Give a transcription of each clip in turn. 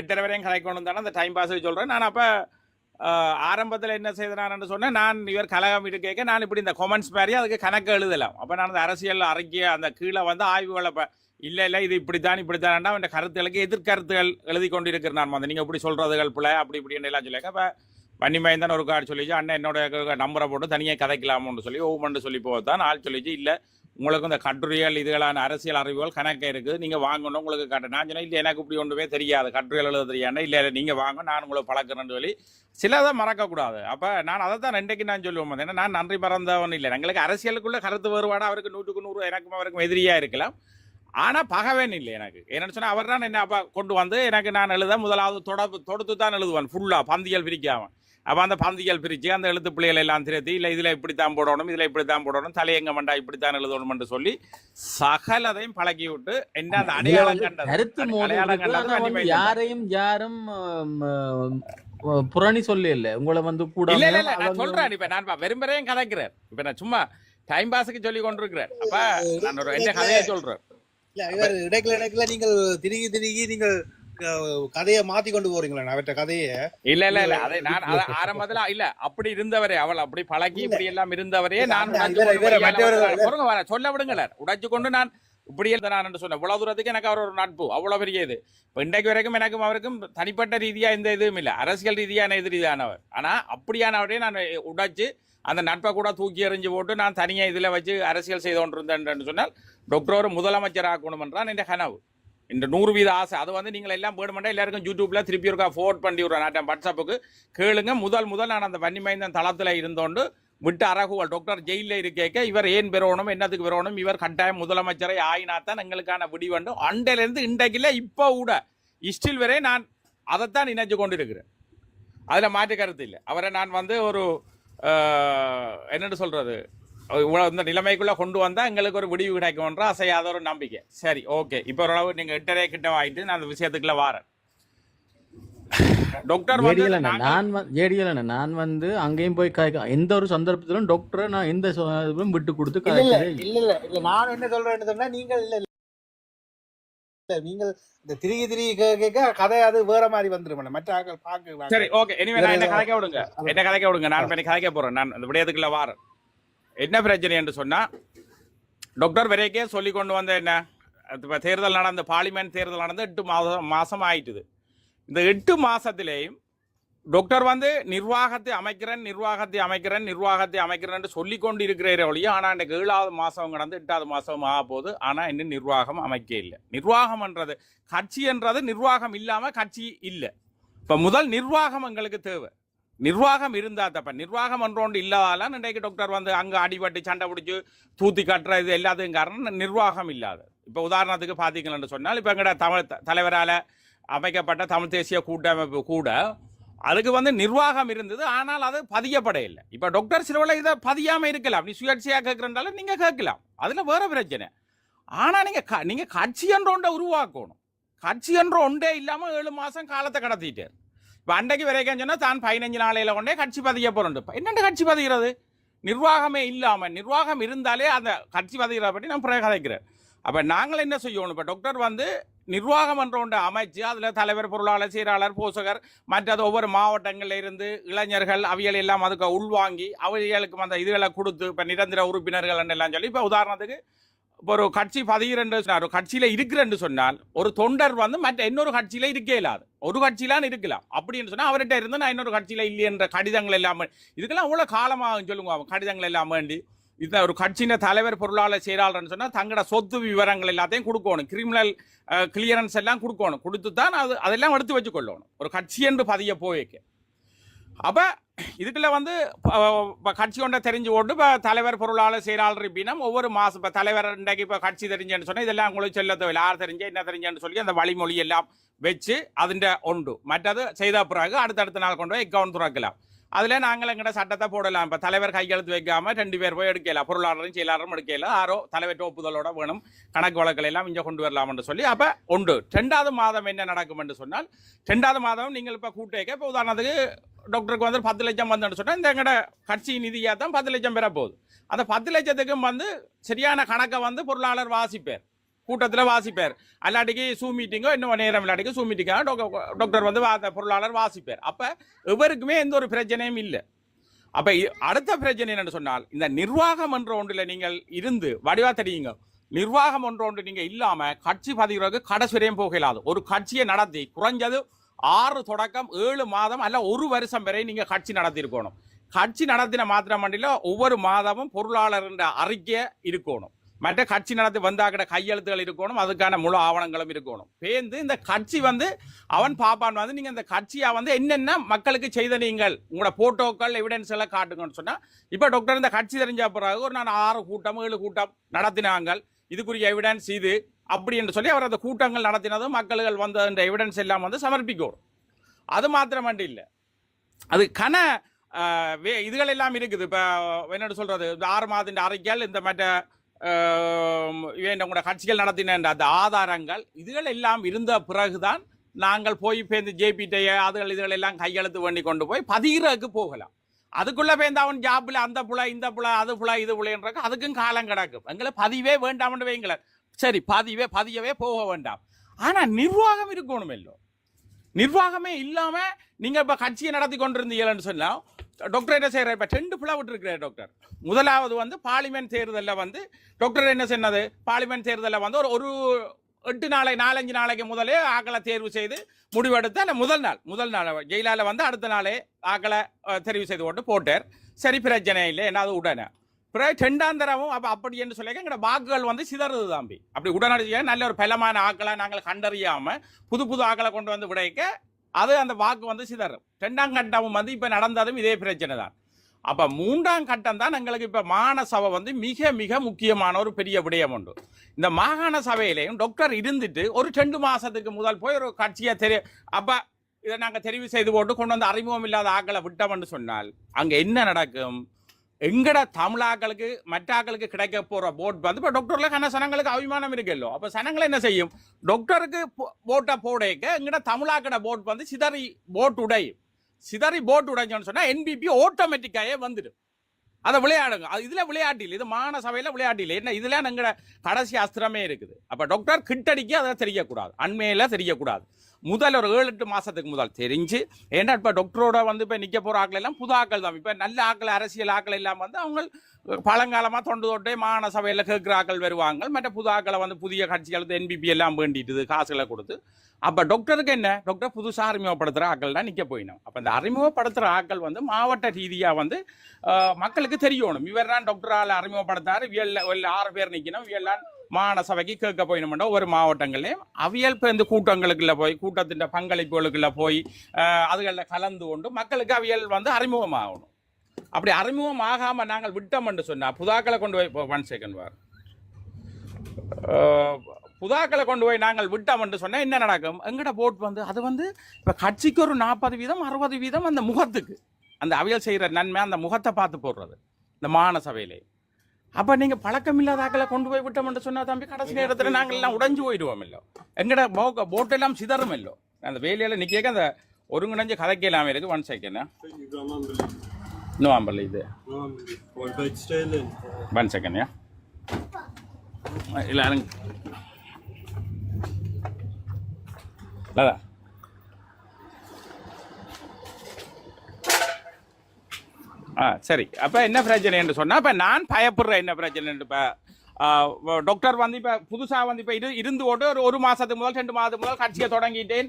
எட்டரை வரையும் கலைக்கு கொண்டு வந்தாலும் அந்த டைம் பாஸுக்கு சொல்கிறேன் நான் அப்போ ஆரம்பத்தில் என்ன செய்தனான்னு சொன்னேன். நான் இவர் கலகம் இது கேட்க நான் இப்படி இந்த கொமெண்ட்ஸ் மாதிரி அதுக்கு கணக்கு எழுதலாம். அப்போ நான் அந்த அரசியல் அறிக்கை அந்த கீழே வந்து ஆய்வுகளை இப்போ இல்லை இல்லை இது இப்படித்தான் இப்படித்தான் அவன் கருத்துகளுக்கு எதிர்கருத்துகள் எழுதி கொண்டிருக்கிறேன் நான் வந்து நீங்கள் இப்படி சொல்கிறதுகள் பிள்ளை அப்படி இப்படின்னு எல்லாம் சொல்லியிருக்கேன் அப்போ வன்னிமயம் தான் ஒரு கார்டு சொல்லிச்சு அண்ணன் என்னோட நம்பரை போட்டு தனியாக கதைக்கலாமோன்னு சொல்லி ஒவ்வொன்று சொல்லி போதான் ஆள் சொல்லிச்சு. இல்லை உங்களுக்கு இந்த கட்டுரைகள் இதுகளான அரசியல் அறிவுகள் கணக்கு இருக்குது. நீங்கள் வாங்கணும் உங்களுக்கு காட்ட நான் சொன்னேன் இல்லை எனக்கு இப்படி ஒன்றுமே தெரியாது. கட்டுரைகள் எழுத தெரியாது இல்லை இல்லை நீங்கள் வாங்க நான் உங்களை பழக்கிறேன்னு சொல்லி சிலதை மறக்கக்கூடாது. அப்போ நான் அதை தான் ரெண்டைக்கு நான் சொல்லுவேன். ஏன்னா நான் நன்றி மறந்தவன் இல்லை. எங்களுக்கு அரசியலுக்குள்ள கருத்து வேறுபாடு அவருக்கு நூற்றுக்கு நூறு எனக்கும் அவருக்கும் எதிரியாக இருக்கலாம். ஆனால் பகவேன் இல்லை எனக்கு. என்னென்னு சொன்னால் அவர் தான் என்ன அப்போ கொண்டு வந்து எனக்கு நான் எழுத முதலாவது தொட தொடுத்து தான் எழுதுவேன் ஃபுல்லாக பந்தியல் பிரிக்காமல் அப்போ அந்த பந்தியல் பிரித்து அந்த எழுத்து பிள்ளைகள் எல்லாம் திருத்தி இல்லை இதில் இப்படித்தான் போடணும் இதில் இப்படித்தான் போடணும் தலையங்க மண்டா இப்படித்தான் எழுதணும்னு சொல்லி சகலதையும் பழக்கி விட்டு என்ன அந்த அடையாளம் கண்டது. யாரையும் யாரும் புரணி சொல்ல இல்ல. உங்களை வந்து கூட இல்ல இல்ல நான் சொல்றேன். இப்ப நான் வெறும்பறையும் கதைக்கிறேன். இப்ப நான் சும்மா டைம் பாஸுக்கு சொல்லி கொண்டிருக்கிறேன். அப்ப நான் ஒரு என்ன கதையை சொல்றேன். இல்ல இவர் இடைக்குல இடைக்குல நீங்கள் திருகி திருகி நீங்கள் கதையை மாத்தி கொண்டு போறீங்களா? அவற்ற கதையை. இல்ல இல்ல இல்ல. அதை நான் ஆரம்பத்துல இல்ல. அப்படி இருந்தவரே அவள் அப்படி பழகி இப்படி எல்லாம் இருந்தவரே நான் சொல்ல விடுங்களேன். உடைச்சு கொண்டு நான் இப்படி நான் சொன்னேன். இவ்வளவு தூரத்துக்கு எனக்கு அவர் ஒரு நட்பு. அவ்வளவு பெரிய இது. இப்ப இன்றைக்கு வரைக்கும் எனக்கும் அவருக்கும் தனிப்பட்ட ரீதியா எந்த இதுவும் இல்ல. அரசியல் ரீதியான எதிரிதானவர் ஆனா அப்படியானவரே நான் உடைச்சு அந்த நட்பை கூட தூக்கி எறிஞ்சு போட்டு நான் தனியா இதுல வச்சு அரசியல் செய்து கொண்டிருந்தேன் சொன்னால் டாக்டர் ஒரு முதலமைச்சர் ஆக்கணும் என்றான் என் கனவு. இந்த நூறு வீத ஆசை. அது வந்து நீங்கள் எல்லாம் வேணுமெண்டா எல்லாருக்கும் யூடியூப்பில் திருப்பி ஒருக்கா ஃபோர்ட் பண்ணி விடுறேன். நாட்டம் வாட்ஸ்அப்புக்கு கேளுங்க. முதல் முதல் நான் அந்த வன்னிமைந்தன் தளத்தில் இருந்தோண்டு விட்டு அரகுவல் டாக்டர் ஜெயிலில் இருக்கேக்க இவர் ஏன் பெறணும் என்னத்துக்கு பெறணும் இவர் கட்டாயம் முதலமைச்சரை ஆயினாத்தான் எங்களுக்கான விடிவண்டு அண்டையிலேருந்து இன்றைக்கில் இப்போ கூட இஸ்டில் வரை நான் அதைத்தான் நினைச்சு கொண்டிருக்கிறேன். அதில் மாற்று கருத்து இல்லை. அவரை நான் வந்து ஒரு என்னென்னு சொல்கிறது இவ்வளவு இந்த நிலைமைக்குள்ள கொண்டு வந்தா எங்களுக்கு ஒரு விடிவு கிடைக்கும்ன்ற அசையாத ஒரு நம்பிக்கை. சரி ஓகே. இப்போ ஓரளவு நீங்க எட்டரை கிட்ட வாங்கிட்டு நான் அந்த விஷயத்துக்குள்ள வாரேன். டாக்டர் நாங்க- நான் வந்து ஜேடிஎல் நான் வந்து அங்கேயும் போய் கதைக்க எந்த ஒரு சந்தர்ப்பத்திலும் டாக்டரை நான் எந்த விட்டு கொடுத்து இல்ல இல்ல இல்லை. இல்ல நான் என்ன சொல்றேன்னு சொன்னா நீங்கள் இல்ல இல்ல நீங்கள் இந்த திருகி திருகி கேட்க கதை அது வேற மாதிரி வந்துரும் மற்ற ஆட்கள் பாக்க சரி ஓகே. இனிமே நான் என்ன கதைக்க விடுங்க? என்ன கதைக்க விடுங்க? நான் இன்னைக்கு கதைக்க போறேன்? நான் அந்த விடயத்துக்குள்ள வாரேன். என்ன பிரச்சனை என்று சொன்னால் டாக்டர் வரைக்கே சொல்லி கொண்டு வந்த என்ன? இப்போ தேர்தல் நடந்த பார்லிமெண்ட் தேர்தல் நடந்து எட்டு மாதம் மாதம் ஆயிட்டுது. இந்த எட்டு மாதத்துலேயும் டாக்டர் வந்து நிர்வாகத்தை அமைக்கிறேன் நிர்வாகத்தை அமைக்கிறேன் நிர்வாகத்தை அமைக்கிறேன் சொல்லி கொண்டு இருக்கிற ஒழிய ஆனால் இன்றைக்கு ஏழாவது மாதம் கடந்து எட்டாவது மாதம் ஆக போகுது. ஆனால் இன்னும் நிர்வாகம் அமைக்க இல்லை. நிர்வாகம்ன்றது கட்சி என்றது நிர்வாகம் இல்லாமல் கட்சி இல்லை. இப்போ முதல் நிர்வாகம் எங்களுக்கு தேவை. நிர்வாகம் இருந்தா தப்ப. நிர்வாகம் ஒன்றோண்டு இல்லாதால இன்றைக்கு டாக்டர் வந்து அங்கே அடிபட்டு சண்டை பிடிச்சி தூத்தி கட்டுற இது எல்லாத்துக்கும் காரணம் நிர்வாகம் இல்லாத. இப்போ உதாரணத்துக்கு பார்த்தீங்கன்னு சொன்னால் இப்போ எங்கட தமிழ் தலைவரால் அமைக்கப்பட்ட தமிழ் தேசிய கூட்டமைப்பு கூட அதுக்கு வந்து நிர்வாகம் இருந்தது ஆனால் அது பதியப்படையில்லை. இப்போ டாக்டர் சிலவில் இதை பதியாமல் இருக்கலாம். நீ சுயேட்சையாக கேட்குறதால நீங்கள் கேட்கலாம். அதில் வேறு பிரச்சனை. ஆனால் நீங்கள் க நீங்கள் கட்சி என்ற ஒன்றை உருவாக்கணும். கட்சி என்ற ஒன்றே இல்லாமல் ஏழு மாதம் காலத்தை கடத்திட்டார். இப்போ அன்றைக்கு வரைக்கும் சொன்னால் தான் பதினஞ்சு நாளையில் கொண்டே கட்சி பதிய போகிறோம் என்னென்ன கட்சி பதிகிறது நிர்வாகமே இல்லாமல் நிர்வாகம் இருந்தாலே அந்த கட்சி பதிகிறத பற்றி நான் பிறகு கதைக்கிறேன் அப்போ நாங்கள் என்ன செய்யணும் இப்போ டாக்டர் வந்து நிர்வாகம் என்ற ஒன்றை அமைச்சு அதில் தலைவர் பொருளாளர் சீராளர் போசகர் மற்றது ஒவ்வொரு மாவட்டங்களில் இருந்து இளைஞர்கள் அவியல் எல்லாம் அதுக்கு உள்வாங்கி அவியலுக்கு அந்த இதுகளை கொடுத்து இப்போ நிரந்தர உறுப்பினர்கள் எல்லாம் சொல்லி இப்போ உதாரணத்துக்கு இப்போ ஒரு கட்சி பதிகிறென்று சொன்னார். ஒரு கட்சியில் இருக்கிறேன்னு சொன்னால் ஒரு தொண்டர் வந்து மற்ற இன்னொரு கட்சியில் இருக்கே இல்லாது ஒரு கட்சியிலான் இருக்கலாம். அப்படின்னு சொன்னால் அவர்கிட்ட இருந்து நான் இன்னொரு கட்சியில் இல்லைன்ற கடிதங்கள் எல்லாம் இதுக்கெல்லாம் அவ்வளோ காலமாக சொல்லுங்க அவன் கடிதங்கள் எல்லாம் வேண்டி. இந்த ஒரு கட்சியின் தலைவர் பொருளாளர் செயலாளர்னு சொன்னால் தங்களோட சொத்து விவரங்கள் எல்லாத்தையும் கொடுக்கணும். கிரிமினல் கிளியரன்ஸ் எல்லாம் கொடுக்கணும். கொடுத்து தான் அது அதெல்லாம் எடுத்து வச்சுக்கொள்ளணும். ஒரு கட்சி என்று பதிய போய்க்க. அப்போ இதுக்குள்ள வந்து இப்போ கட்சி ஒன்றை தெரிஞ்சு கொண்டு இப்போ தலைவர் பொருளாளர் செயலாளர் இப்படின்னா ஒவ்வொரு மாதம் இப்போ தலைவர் இன்றைக்கு இப்போ கட்சி தெரிஞ்சேன்னு சொன்னால் இதெல்லாம் உங்களுக்கு செல்ல தேவையில்லை யார் தெரிஞ்ச என்ன தெரிஞ்சேன்னு சொல்லி அந்த வழிமொழி எல்லாம் வச்சு அதிൻ്റെ உண்டு. மற்றது செய்த பிறகு அடுத்தடுத்த நாள் கொண்டு போய் கவுன் துறக்கலாம். அதில் நாங்கள் எங்கள்ட சட்டத்தை போடலாம். இப்போ தலைவர் கையெழுத்து வைக்காமல் ரெண்டு பேர் போய் எடுக்கலாம் பொருளாளரும் செயலாளரும் எடுக்கல. ஆரோ தலைவர் ஒப்புதலோட வேணும். கணக்கு வழக்கில் எல்லாம் இங்கே கொண்டு வரலாம்னு சொல்லி. அப்போ உண்டு. ரெண்டாவது மாதம் என்ன நடக்கும் என்று சொன்னால் ரெண்டாவது மாதம் நீங்கள் இப்போ கூட்டேக்க இப்போ உதாரணத்துக்கு டாக்டருக்கு வந்து பத்து லட்சம் வந்துன்னு சொன்னால் இந்த எங்கட கட்சி நிதியாக தான் பத்து லட்சம் பெற போகுது அந்த பத்து லட்சத்துக்கும் வந்து சரியான கணக்கை வந்து பொருளாளர் வாசிப்பேர். கூட்டத்தில் வாசிப்பார். அல்லாட்டிக்கு சூ மீட்டிங்கோ இன்னும் நேரம் இல்லாட்டிக்கு சூ மீட்டிங்காக டாக்டர் வந்து வா- பொருளாளர் வாசிப்பார். அப்போ எவருக்குமே எந்த ஒரு பிரச்சனையும் இல்லை. அப்போ அடுத்த பிரச்சனை என்னென்னு சொன்னால் இந்த நிர்வாகம் என்ற ஒன்றில் நீங்கள் இருந்து வடிவா தெரியுங்க. நிர்வாகம் ஒன்று ஒன்று நீங்கள் இல்லாமல் கட்சி பதிவுறதுக்கு கடைசி வரையும் போக ஒரு கட்சியை நடத்தி குறைஞ்சது ஆறு தொடக்கம் ஏழு மாதம் அல்ல ஒரு வருஷம் வரை நீங்கள் கட்சி நடத்தியிருக்கணும். கட்சி நடத்தின மாத்திரம் ஒவ்வொரு மாதமும் பொருளாளர் என்ற அறிக்கை இருக்கணும். மற்ற கட்சி நடத்தி வந்தாக்கிட கையெழுத்துகள் இருக்கணும் அதுக்கான முழு ஆவணங்களும் இருக்கணும். பேந்து இந்த கட்சி வந்து அவன் பாப்பான் வந்து நீங்க இந்த கட்சியா வந்து என்னென்ன மக்களுக்கு செய்த நீங்கள்? உங்களோட போட்டோக்கள் எவிடன்ஸ் எல்லாம் காட்டுங்கன்னு சொன்னா இப்ப டாக்டர் இந்த கட்சி தெரிஞ்ச பிறகு ஒரு நான் ஆறு கூட்டம் ஏழு கூட்டம் நடத்தினாங்க இதுக்குரிய எவிடன்ஸ் இது. அப்படி என்று சொல்லி அவர் அந்த கூட்டங்கள் நடத்தினதும் மக்கள்கள் வந்ததுன்ற எவிடன்ஸ் எல்லாம் வந்து சமர்ப்பிக்கணும். அது மாத்திரமண்டி இல்லை. அது கன வே- இதுகள் எல்லாம் இருக்குது. இப்போ என்னென்னு சொல்றது இந்த ஆறு மாதத்தின் அறிக்கைகள் இந்த மற்ற இவன் கட்சிகள் நடத்தின அந்த ஆதாரங்கள் இதுகள் எல்லாம் இருந்த பிறகுதான் நாங்கள் போய் இப்போ இந்த ஜேபிடைய அதுகள் இதுகள் எல்லாம் கையெழுத்து பண்ணி கொண்டு போய் பதிகிறதுக்கு போகலாம். அதுக்குள்ளே போய் அவன் ஜாப்பில் அந்த புல இந்த புல அது புல இது புலன்றாக்க அதுக்கும் காலம் கிடக்கும். எங்களை பதிவே வேண்டாம்னு வைங்களேன். சரி பதிவே பதியவே போக வேண்டாம். ஆனால் நிர்வாகம் இருக்கணும் இல்லை நிர்வாகமே இல்லாம நீங்க இப்ப கட்சியை நடத்தி கொண்டிருந்தீங்கன்னு சொன்னா டாக்டர் என்ன செய்யறாரு இப்ப ரெண்டு புல விட்டுருக்கிறார் டாக்டர் முதலாவது வந்து பார்லிமெண்ட் தேர்தலில் வந்து டாக்டர் என்ன சொன்னது? பார்லிமெண்ட் தேர்தலில் வந்து ஒரு ஒரு எட்டு நாளை நாலஞ்சு நாளைக்கு முதலே ஆக்களை தேர்வு செய்து முடிவெடுத்து அந்த முதல் நாள் முதல் நாள் ஜெயிலால வந்து அடுத்த நாளே ஆக்களை தெரிவு செய்து போட்டு போட்டார். சரி பிரச்சனை இல்லை. என்னது உடனே. பிறகு செண்டாந்தரமும் அப்போ அப்படி என்று சொல்லி எங்களோட வாக்குகள் வந்து சிதறுது தம்பி. அப்படி உடனடியாக நல்ல ஒரு பலமான ஆக்களை நாங்கள் கண்டறியாமல் புது புது ஆக்களை கொண்டு வந்து விடைக்க அது அந்த வாக்கு வந்து சிதறும். ரெண்டாம் கட்டமும் வந்து இப்போ நடந்ததும் இதே பிரச்சனை தான். அப்போ மூன்றாம் கட்டம் தான் எங்களுக்கு இப்போ மாகாண சபை வந்து மிக மிக முக்கியமான ஒரு பெரிய விடயம் உண்டு. இந்த மாகாண சபையிலையும் டாக்டர் இருந்துட்டு ஒரு ரெண்டு மாதத்துக்கு முதல் போய் ஒரு கட்சியை தெரிய அப்போ இதை நாங்கள் தெரிவு செய்து போட்டு கொண்டு வந்து அறிமுகம் இல்லாத ஆக்களை விட்டோம்னு சொன்னால் அங்கே என்ன நடக்கும்? எங்கட தமிழாக்களுக்கு மற்றாக்களுக்கு கிடைக்க போற போட் வந்து இப்போ டாக்டர்ல சனங்களுக்கு அபிமானம் இருக்குல்லோ. அப்போ சனங்கள் என்ன செய்யும்? டாக்டருக்கு போட்டை போடைக்க எங்கட தமிழாக்கட போட் வந்து சிதறி போட் உடையும். சிதறி போட் உடைஞ்சோன்னு சொன்னால் என்பிபி ஆட்டோமேட்டிக்காகவே வந்துடும். அதை விளையாடுங்க. அது இதில் விளையாட்டு இல்லை. இது மாகாண சபையில் விளையாட்டு இல்லை. என்ன? இதில் எங்கட கடைசி அஸ்திரமே இருக்குது. அப்போ டாக்டர் கிட்டடிக்கு அதை தெரியக்கூடாது. அண்மையில் தெரியக்கூடாது. முதல் ஒரு ஏழு எட்டு மாதத்துக்கு முதல் தெரிஞ்சு ஏன்னா இப்போ டாக்டரோட வந்து இப்போ நிற்க போகிற ஆட்கள் எல்லாம் புது ஆக்கள் தான். இப்போ நல்ல ஆட்கள் அரசியல் ஆட்கள் எல்லாம் வந்து அவங்க பழங்காலமாக தொண்டு தொட்டே மாகாண சபையில் கேட்குற ஆக்கள் வருவாங்க. மற்ற புது ஆக்களை வந்து புதிய கட்சிகள் என்பிபி எல்லாம் வேண்டிட்டு காசுகளை கொடுத்து. அப்போ டாக்டருக்கு என்ன? டாக்டர் புதுசாக அறிமுகப்படுத்துகிற ஆக்கள் தான் நிற்க போயிடும் அப்போ இந்த அறிமுகப்படுத்துகிற ஆட்கள் வந்து மாவட்ட ரீதியாக வந்து மக்களுக்கு தெரியணும். இவர் தான் டாக்டரால் அறிமுகப்படுத்தாரு. இவியல் ஆறு பேர் நிற்கணும் இவியல் மாகாண சபைக்கு கேட்க போயிடும்டா ஒரு மாவட்டங்கள்லையும் அவியல் பேருந்து இந்த கூட்டங்களுக்குள்ள போய் கூட்டத்தின் பங்களிப்புகளுக்குள்ள போய் அதுகளில் கலந்து கொண்டு மக்களுக்கு அவியல் வந்து அறிமுகமாகணும். அப்படி அறிமுகம் ஆகாமல் நாங்கள் விட்டோம்னு சொன்னால் புதாக்களை கொண்டு போய் ஒன் செகண்ட் வார் புதாக்களை கொண்டு போய் நாங்கள் விட்டமண்டு சொன்னால் என்ன நடக்கும்? எங்கட போட் வந்து அது வந்து இப்போ கட்சிக்கு ஒரு நாற்பது வீதம் அறுபது வீதம் அந்த முகத்துக்கு. அந்த அவியல் செய்கிற நன்மை அந்த முகத்தை பார்த்து போடுறது. இந்த மாகாண சபையிலே அப்போ நீங்கள் பழக்கம் இல்லாத ஆக்களை கொண்டு போய் விட்டோம்னு சொன்னா தம்பி கடைசி நேரத்தில் நாங்கள் எல்லாம் உடைஞ்சு போயிடுவோம் இல்லோ எங்கட போக்க போட்டெல்லாம் சிதறும் இல்லோ அந்த வேலையில் நிற்க அந்த ஒருங்கிணைஞ்ச கதைக்கு எல்லாமே இருக்கு ஒன் செகண்ட் நோம்பல் இது. ஒன் செகண்ட் யா எல்லாரும் லதா. ஆ சரி. அப்போ என்ன பிரச்சனைன்னு சொன்னால் இப்போ நான் பயப்படுறேன் என்ன பிரச்சனைன்னு இப்போ டாக்டர் வந்து இப்போ புதுசாக வந்து இப்போ இரு இருந்து ஓட்டு ஒரு ஒரு மாதத்துக்கு முதல் ரெண்டு மாதத்துக்கு முதல் கட்சியை தொடங்கிட்டேன்.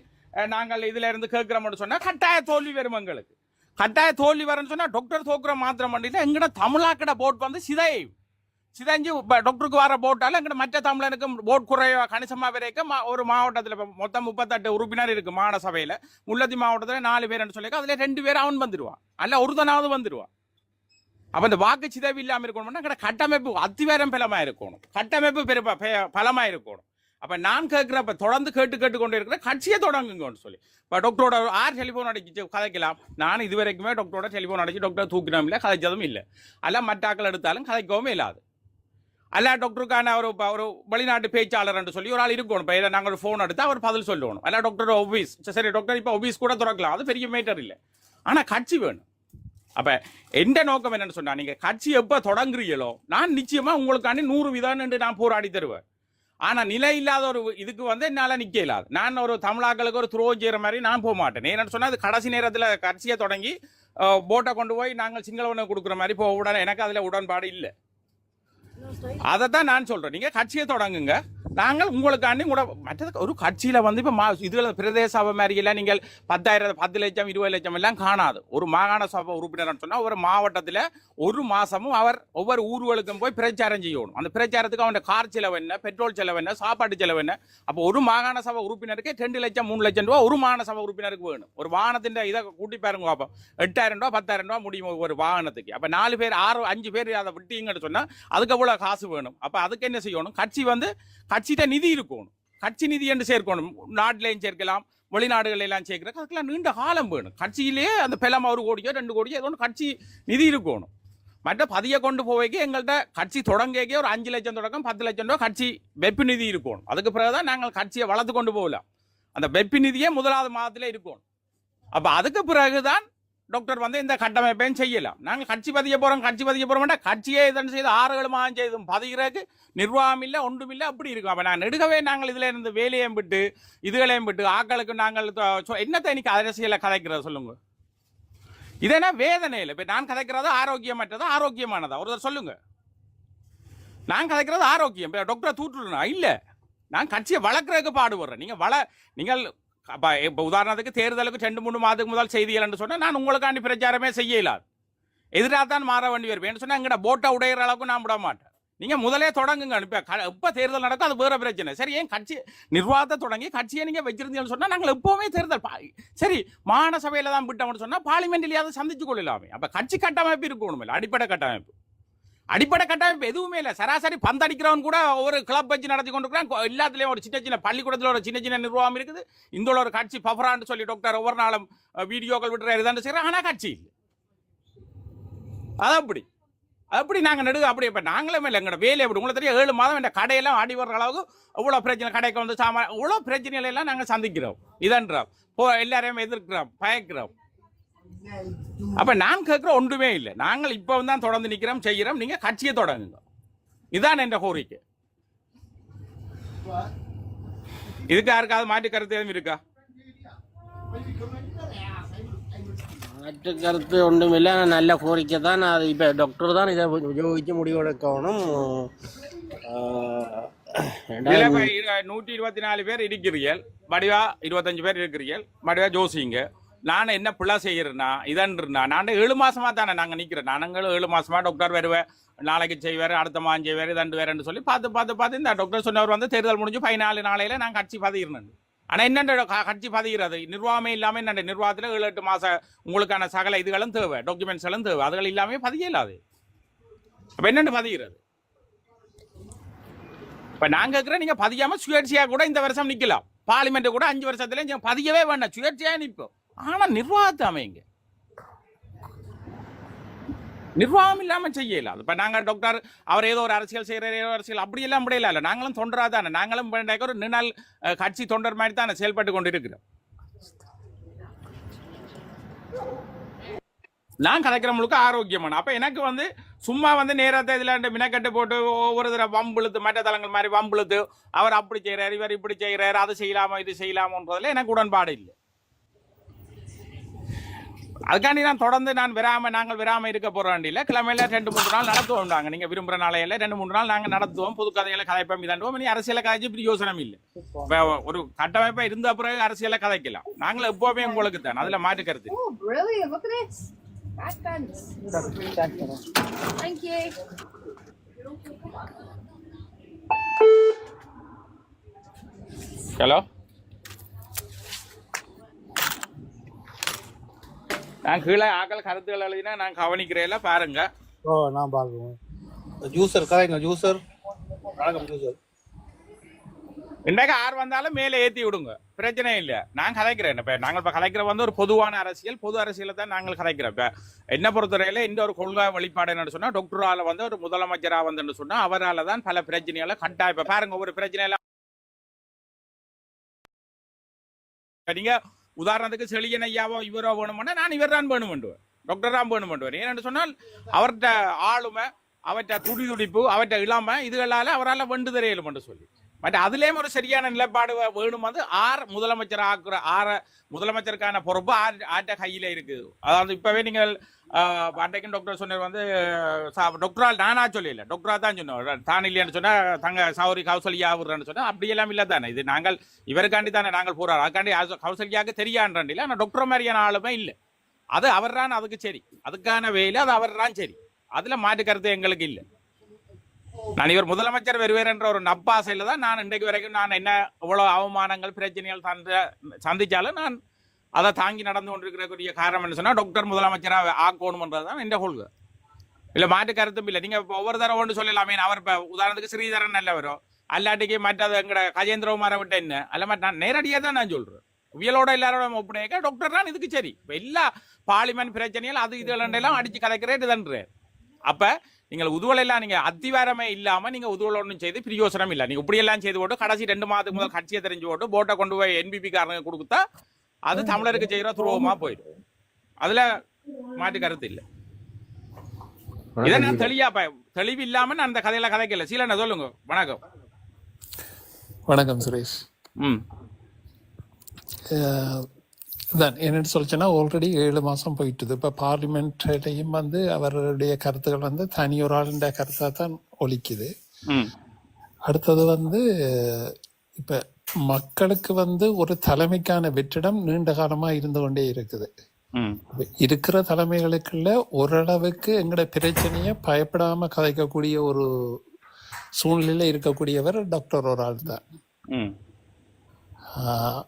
நாங்கள் இதில் இருந்து கேட்குறோம்னு சொன்னால் கட்டாய தோல்வி வரும் எங்களுக்கு. கட்டாய தோல்வி வரும்னு சொன்னால் டாக்டர் தோக்குற மாத்திரம் பண்ணிட்டு எங்கட தமிழாக்கட போட் வந்து சிதை சிதைஞ்சு இப்போ டாக்டருக்கு வர போட்டாலும் எங்கட மற்ற தமிழனுக்கும் போட் குறைவா கணிசமாக வரைக்கும் ஒரு மாவட்டத்தில் இப்போ மொத்தம் முப்பத்தெட்டு உறுப்பினர் இருக்கு மாகாண சபையில் முல்லத்தி மாவட்டத்தில் நாலு பேர்னு சொல்லி அதில் ரெண்டு பேர் அவன் வந்துடுவான் அல்ல ஒருத்தனாவது வந்துடுவான் அப்போ இந்த வாக்கு சிதைவு இல்லாமல் இருக்கணும்னா எங்கட கட்டமைப்பு அத்திவேரம் பலமாக இருக்கணும் கட்டமைப்பு பெருப்ப பலமாக இருக்கணும் அப்போ நான் கேட்குறப்ப தொடர்ந்து கேட்டு கேட்டு கொண்டு இருக்கிற கட்சியை தொடங்குங்கன்னு சொல்லி. இப்போ டாக்டரோட ஆர் டெலிஃபோன் அடிச்சு கதைக்கலாம். நான் இது வரைக்குமே டாக்டரோட டெலிஃபோன் அடிச்சு டாக்டர் தூக்கினோம் இல்லை கதைச்சதும் இல்லை. அல்ல மற்றாக்கள் எடுத்தாலும் கதைக்கவும் இல்லாது. அல்லா டாக்டருக்கான ஒரு ஒரு வெளிநாட்டு என்று சொல்லி ஒரு ஆள் இருக்கணும் இப்போ நாங்கள் ஒரு ஃபோன் எடுத்து அவர் பதில் சொல்லணும் அல்லா டாக்டர் ஆஃபீஸ் சரி டாக்டர் இப்போ ஆஃபீஸ் கூட திறக்கலாம் அது பெரிய மேட்டர் இல்லை ஆனால் கட்சி வேணும் அப்போ எந்த நோக்கம் என்னன்னு சொன்னால் நீங்கள் கட்சி எப்போ தொடங்குறீங்களோ நான் நிச்சயமாக உங்களுக்காண்டி நூறு விதான்னு நான் போராடி தருவேன் ஆனால் நிலை இல்லாத ஒரு இதுக்கு வந்து என்னால் நிற்க இல்லாது நான் ஒரு தமிழாக்களுக்கு ஒரு துரோகம் செய்கிற மாதிரி நான் போக மாட்டேன் என்னென்னு சொன்னால் அது கடைசி நேரத்தில் கட்சியை தொடங்கி போட்டை கொண்டு போய் நாங்கள் சிங்களவனை கொடுக்குற மாதிரி போக உடனே எனக்கு அதில் உடன்பாடு இல்லை அதை தான் நான் சொல்றேன். நீங்க கட்சியை தொடங்குங்க. நாங்கள் உங்களுக்காண்டி கூட மற்றது ஒரு கட்சியில் வந்து இப்போ மா இதில் பிரதேச சபை மாதிரி நீங்கள் பத்தாயிரம் பத்து லட்சம் இருபது லட்சம் எல்லாம் காணாது. ஒரு மாகாண சபை உறுப்பினர்னு சொன்னால் ஒரு மாவட்டத்தில் ஒரு மாதமும் அவர் ஒவ்வொரு ஊர்களுக்கும் போய் பிரச்சாரம் செய்யணும். அந்த பிரச்சாரத்துக்கு அவன் கார் செலவு என்ன பெட்ரோல் செலவு என்ன சாப்பாட்டு செலவு என்ன? அப்போ ஒரு மாகாண சபை உறுப்பினருக்கு ரெண்டு லட்சம் மூணு லட்சம் ரூபா ஒரு மாகாண சபை உறுப்பினருக்கு வேணும். ஒரு வாகனத்தின் இதை கூட்டி பாருங்க பார்ப்போம் எட்டாயிரம் ரூபா பத்தாயிரம் ரூபா முடியும் ஒரு வாகனத்துக்கு. அப்போ நாலு பேர் ஆறு அஞ்சு பேர் அதை விட்டீங்கன்னு சொன்னால் அதுக்கு அவ்வளோ காசு வேணும்? அப்போ அதுக்கு என்ன செய்யணும்? கட்சி வந்து கட்சிகிட்ட நிதி இருக்கணும். கட்சி நிதி என்று சேர்க்கணும். நாட்டிலையும் சேர்க்கலாம். வெளிநாடுகள் எல்லாம் சேர்க்கிறதுக்கு அதுக்கெல்லாம் நீண்ட காலம் வேணும். கட்சியிலேயே அந்த பெலம் ஒரு கோடியோ ரெண்டு கோடியோ ஏதோ ஒன்று கட்சி நிதி இருக்கணும். மற்ற பதியை கொண்டு போவைக்கு எங்கள்கிட்ட கட்சி தொடங்கக்கே ஒரு அஞ்சு லட்சம் தொடக்கம் பத்து லட்சம் ரூபா கட்சி வெப்பு நிதி இருக்கணும். அதுக்கு பிறகு தான் நாங்கள் கட்சியை வளர்த்து கொண்டு போகலாம். அந்த வெப்பு நிதியே முதலாவது மாதத்தில் இருக்கணும். அப்போ அதுக்கு பிறகுதான் டாக்டர் வந்து இந்த கட்டமைப்பையும் செய்யலாம் நாங்கள் கட்சி பதிய போகிறோம் கட்சி பதிய போகிறோம்டா கட்சியே இதன் செய்து ஆறு செய்தும் பதிகிறதுக்கு நிர்வாகம் இல்லை ஒன்றும் இல்லை அப்படி இருக்கும் அப்போ நான் நெடுகவே நாங்கள் இதில் இருந்து வேலையும் விட்டு இதுகளையும் விட்டு ஆக்களுக்கு நாங்கள் சொ- என்னத்தை இன்னைக்கு அரசியலை கதைக்கிறத சொல்லுங்கள் இதனா வேதனையில் இப்போ நான் கதைக்கிறது ஆரோக்கியமற்றதா ஆரோக்கியமானதா ஒருத்தர் சொல்லுங்க நான் கதைக்கிறது ஆரோக்கியம் இப்போ டாக்டரை தூட்டுறா இல்லை நான் கட்சியை வளர்க்குறதுக்கு பாடுபடுறேன் நீங்கள் வள நீங்கள் அப்போ இப்போ உதாரணத்துக்கு தேர்தலுக்கு ரெண்டு மூணு மாதத்துக்கு முதல் செய்திகள் சொன்னால் நான் உங்களுக்காண்டி பிரச்சாரமே செய்ய எதிராக தான் மாற வேண்டி வருவேன். சொன்னால் எங்கட போட்டை உடையிற அளவுக்கு நான் விட மாட்டேன். நீங்கள் முதலே தொடங்குங்க. இப்ப க- எப்ப தேர்தல் நடக்கும் அது வேறு பிரச்சனை. சரி ஏன் கட்சி நிர்வாகத்தை தொடங்கி கட்சியை நீங்கள் வச்சிருந்தீங்கன்னு சொன்னால் நாங்கள் எப்போவுமே தேர்தல் பா- சரி மாகாண சபையில் தான் விட்டோம்னு சொன்னால் பார்லிமெண்ட்லேயாவது சந்திச்சு கொள்ளலாமே. அப்போ கட்சி கட்டமைப்பு இருக்கணும் இல்ல அடிப்படை கட்டமைப்பு. அடிப்படை கட்டமைப்பு எதுவுமே இல்லை. சராசரி பந்தடிக்கிறவன் கூட ஒரு கிளப் வச்சு நடத்தி கொண்டிருக்கிறான். எல்லாத்துலேயும் ஒரு சின்ன சின்ன பள்ளிக்கூடத்தில் ஒரு சின்ன சின்ன நிர்வாகம் இருக்குது. இந்த ஒரு கட்சி பஃபரான்னு சொல்லி டாக்டர் ஒவ்வொரு நாளும் வீடியோக்கள் விட்டுறாரு இதாண்டு செய்கிறேன் ஆனால் கட்சி இல்லை. அது அப்படி. அப்படி நாங்கள் நடுக அப்படி இப்போ நாங்களே இல்லை. எங்களோட வேலை அப்படி. உங்களுக்கு தெரியும் ஏழு மாதம் இந்த கடையெல்லாம் ஆடி வர்ற அளவுக்கு இவ்வளோ பிரச்சனை கடைக்கு வந்து சாமான் இவ்வளோ பிரச்சனைகளை எல்லாம் நாங்கள் சந்திக்கிறோம். இதன்றோம். போ எல்லாரையும் எதிர்க்கிறோம் பயக்கிறோம். அப்ப நான் கேட்கிற ஒன்றுமே இல்லை. நாங்கள் இப்போ தான் தொடர்ந்து நிக்கிறோம் செய்கிறோம். நீங்க கட்சியை தொடங்குங்க. இதான் என்ற கோரிக்கை. இதுக்கு யாருக்காவது மாற்று கருத்து எதுவும் இருக்கா? மாற்று கருத்து ஒன்றுமில்லை நல்ல கோரிக்கை தான். அது இப்போ டாக்டர் தான் இதை யோசிச்சு முடிவெடுக்கணும். நூற்றி இருபத்தி நாலு பேர் இருக்கிறீர்கள். வடிவா இருபத்தஞ்சு பேர் இருக்கிறீர்கள். வடிவா ஜோசிங்க. நான் என்ன பிள்ளை செய்யறேன்னா இதன்றா நான் ஏழு மாசமா தானே நாங்கள் நிற்கிறேன் நாங்களும் ஏழு மாசமா டாக்டர் வருவேன். நாளைக்கு செய்வார் அடுத்த மாதம் செய்வார் இதண்டு வேறன்னு சொல்லி பார்த்து பார்த்து பார்த்து இந்த டாக்டர் சொன்னவர் வந்து தேர்தல் முடிஞ்சு பதினாலு நாளையில நான் கட்சி பதிகிறேன் ஆனால் என்னென்ன க- கட்சி பதிகிறது நிர்வாகமே இல்லாமல் என்ன நிர்வாகத்தில் ஏழு எட்டு மாதம் உங்களுக்கான சகல இதுகளும் தேவை டாக்குமெண்ட்ஸ் எல்லாம் தேவை. அதுகள் இல்லாமல் பதிய இல்லாது அப்ப என்னென்னு பதிகிறது இப்போ நாங்கள் இருக்கிற நீங்கள் பதியாமல் சுயேட்சையாக கூட இந்த வருஷம் நிற்கலாம் பார்லிமெண்ட்டு கூட அஞ்சு வருஷத்துல பதியவே வேண்டாம். சுயேட்சையாக நிற்போம் ஆனால் நிர்வாகத்தை அமைங்க நிர்வாகம் இல்லாம செய்யல. இப்போ நாங்கள் டாக்டர் அவர் ஏதோ ஒரு அரசியல் செய்கிற ஏதோ அரசியல் அப்படி எல்லாம் முடியல. இல்லை நாங்களும் தொண்டராக தானே நாங்களும் ஒரு நிழல் கட்சி தொண்டர் மாதிரி தானே செயல்பட்டு கொண்டு இருக்கிறோம் நான் கதைக்கிற முழுக்க ஆரோக்கியமான. அப்போ எனக்கு வந்து சும்மா வந்து நேரத்தை இதில் மினக்கட்டு போட்டு ஒவ்வொரு தடவை வம்புழுத்து மற்ற தலங்கள் மாதிரி வம்புழுத்து அவர் அப்படி செய்கிறார் இவர் இப்படி செய்கிறார் அது செய்யலாமா இது செய்யலாமன்றதுல எனக்கு உடன்பாடு இல்லை. அதுக்காண்டி நான் தொடர்ந்து நான் விராம நாங்கள் விராம இருக்க போறோம் இல்ல கிழமையில ரெண்டு மூணு நாள் நடத்துவோம் நாங்க நீங்க விரும்புற நாளையில ரெண்டு மூணு நாள் நாங்க நடத்துவோம். புது கதைகளை கதைப்போம். இதாண்டுவோம் இனி அரசியலை கதைச்சு இப்படி யோசனை இல்லை. ஒரு கட்டமைப்பா இருந்த பிறகு அரசியலை கதைக்கலாம். நாங்கள் எப்பவுமே உங்களுக்கு தான். அதுல மாற்று கருத்து நான் கீழே ஆக்கள் கருத்துக்கள் எழுதினா நான் கவனிக்கிறேன்ல பாருங்க. ஓ நான் பார்க்குவேன் ஜூசர் கதைங்க ஜூசர் வணக்கம் ஜூசர் இன்றைக்கு ஆறு வந்தாலும் மேலே ஏத்தி விடுங்க. பிரச்சனை இல்லை நான் கதைக்கிறேன் இப்ப நாங்கள் இப்ப கதைக்கிற வந்து ஒரு பொதுவான அரசியல். பொது அரசியலை தான் நாங்கள் கதைக்கிறோம் இப்ப என்ன பொறுத்தவரையில இந்த ஒரு கொள்கை வெளிப்பாடு என்னன்னு சொன்னா டாக்டரால வந்து ஒரு முதலமைச்சரா வந்துன்னு சொன்னா அவரால தான் பல பிரச்சனைகளை கட்டாய இப்ப பாருங்க ஒரு பிரச்சனையில இப்ப நீங்க உதாரணத்துக்கு செழியன் ஐயாவோ இவரோ வேணும்னா நான் இவர் தான் வேணுமென்றுவேன். டாக்டர் தான் வேணுமென்றுவேன். ஏன்னு சொன்னால் அவர்கிட்ட ஆளுமை அவற்றை துடி துடிப்பு அவற்றை இல்லாம இதுகளால் அவரால் வெண்டு தெரியலும் என்று சொல்லி. மற்ற அதுலேயும் ஒரு சரியான நிலைப்பாடு வேணும் வந்து ஆர் முதலமைச்சர் ஆக்குற ஆற முதலமைச்சருக்கான பொறுப்பு ஆர் ஆற்ற கையில் இருக்குது. அதாவது இப்போவே நீங்கள் அன்றைக்கும் டாக்டர் சொன்னார் வந்து சா- டாக்டரால் நானா சொல்லல. டாக்டரா தான் சொன்னோம். தான் இல்லையான்னு சொன்னா தங்க சௌரி கௌசல்யா அவர்னு சொன்னா அப்படியெல்லாம் இல்லை தானே. இது நாங்கள் இவருக்காண்டி தானே நாங்கள் போறாரு அதுக்காண்டி அது கௌசல்யாவுக்கு இல்லை ஆனால் டாக்டர் மாதிரியான ஆளுமே இல்லை. அது அவர் தான் அதுக்கு சரி. அதுக்கான வேலை அது அவர் தான் சரி. அதுல மாற்று கருத்து எங்களுக்கு இல்லை. நான் இவர் முதலமைச்சர் வருவேர் என்ற ஒரு நப்பாசையில தான் நான் இன்றைக்கு வரைக்கும் நான் என்ன இவ்வளவு அவமானங்கள் பிரச்சனைகள் சந்த சந்திச்சாலும் நான் அதை தாங்கி நடந்து கொண்டிருக்கிறக்கூடிய காரணம் என்ன சொன்னா டாக்டர் முதலமைச்சராக ஆக்கணும்ன்றது தான் எந்த கொள்கை. இல்ல மாற்று கருத்தும் இல்லை. நீங்க இப்போ ஒவ்வொரு தரம் ஒன்று சொல்லலாமே. அவர் இப்போ உதாரணத்துக்கு ஸ்ரீதரன் நல்லவரோ வரும் அல்லாட்டிக்கு மற்றது எங்கட கஜேந்திரகுமாரை விட்ட என்ன? அல்ல மாதிரி நான் நேரடியாக தான் நான் சொல்றேன். உயலோட எல்லாரோட ஒப்படைக்க டாக்டர் தான் இதுக்கு சரி. இப்போ எல்லா பாலிமன் பிரச்சனையில் அது இது அடித்து அடிச்சு கதைக்கிறேன் இதுன்றேன் அப்ப நீங்கள் உதுவல் எல்லாம் நீங்க அத்திவாரமே இல்லாம நீங்க உதுவல் ஒன்றும் செய்து பிரயோசனம் இல்லை. நீங்கள் இப்படி எல்லாம் செய்து போட்டு கடைசி ரெண்டு மாதத்துக்கு முதல் கட்சியை தெரிஞ்சு போட்டு போட்டை கொண்டு போய் என்பிபி காரங்க கொடுத்தா அது தமிழருக்கு செய்யற துரோகமா போயிடும். அதுல மாற்று கருத்து இல்லை. இதை நான் தெளிவா ப- தெளிவு இல்லாம நான் அந்த கதையில கதைக்கல. சீலண்ணா சொல்லுங்க. வணக்கம். வணக்கம் சுரேஷ். ம். தான் என்னன்னு சொல்லிச்சுன்னா ஆல்ரெடி ஏழு மாதம் போயிட்டுது. இப்போ பார்லிமெண்ட்லையும் வந்து அவருடைய கருத்துக்கள் வந்து தனி ஒரு ஆளுடைய கருத்தாக தான் ஒலிக்குது. ம். அடுத்தது வந்து இப்போ மக்களுக்கு வந்து ஒரு தலைமைக்கான வெற்றிடம் நீண்ட காலமாக இருந்து கொண்டே இருக்குது. இருக்கிற தலைமைகளுக்குள்ள ஓரளவுக்கு எங்களோட பிரச்சனையை பயப்படாம கதைக்கக்கூடிய ஒரு சூழ்நிலையில இருக்கக்கூடியவர் டாக்டர் ஒரு ஆள் தான்